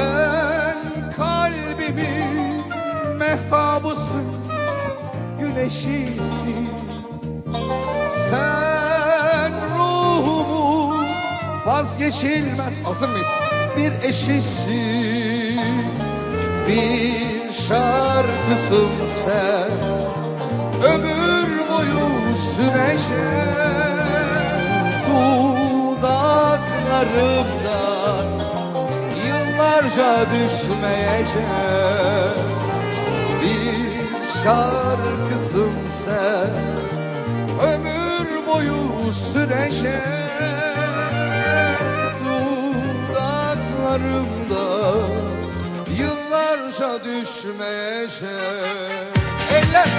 Sen kalbimin mehtabısın, güneşisin. Sen ruhumu vazgeçilmez. Hazır mıyız? Bir eşisin Bir şarkısın sen. Ömür boyu sürece Dudaklarımda Yıllarca düşmeyecek Bir şarkısın sen Ömür boyu sürecek. Dudaklarımda Yıllarca düşmeyecek Eller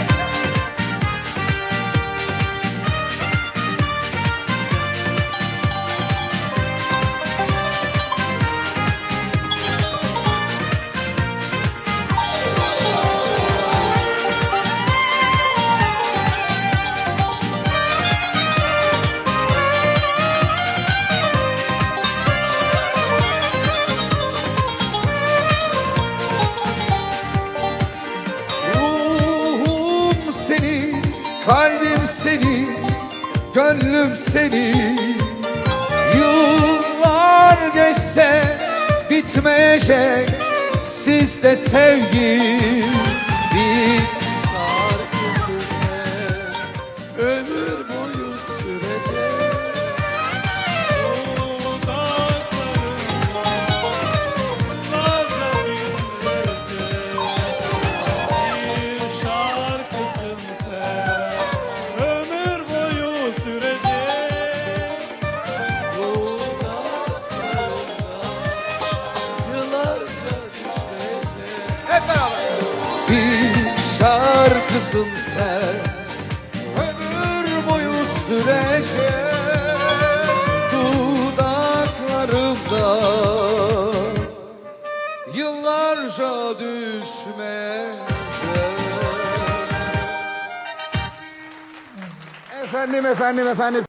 senin, gönlüm senin Yıllar geçse bitmeyecek sizde sevgi Bir Hep beraber. Bir şarkısın sen Ömür boyu sürecek Dudaklarımda. Yıllarca düşmeyecek. Efendim efendim efendim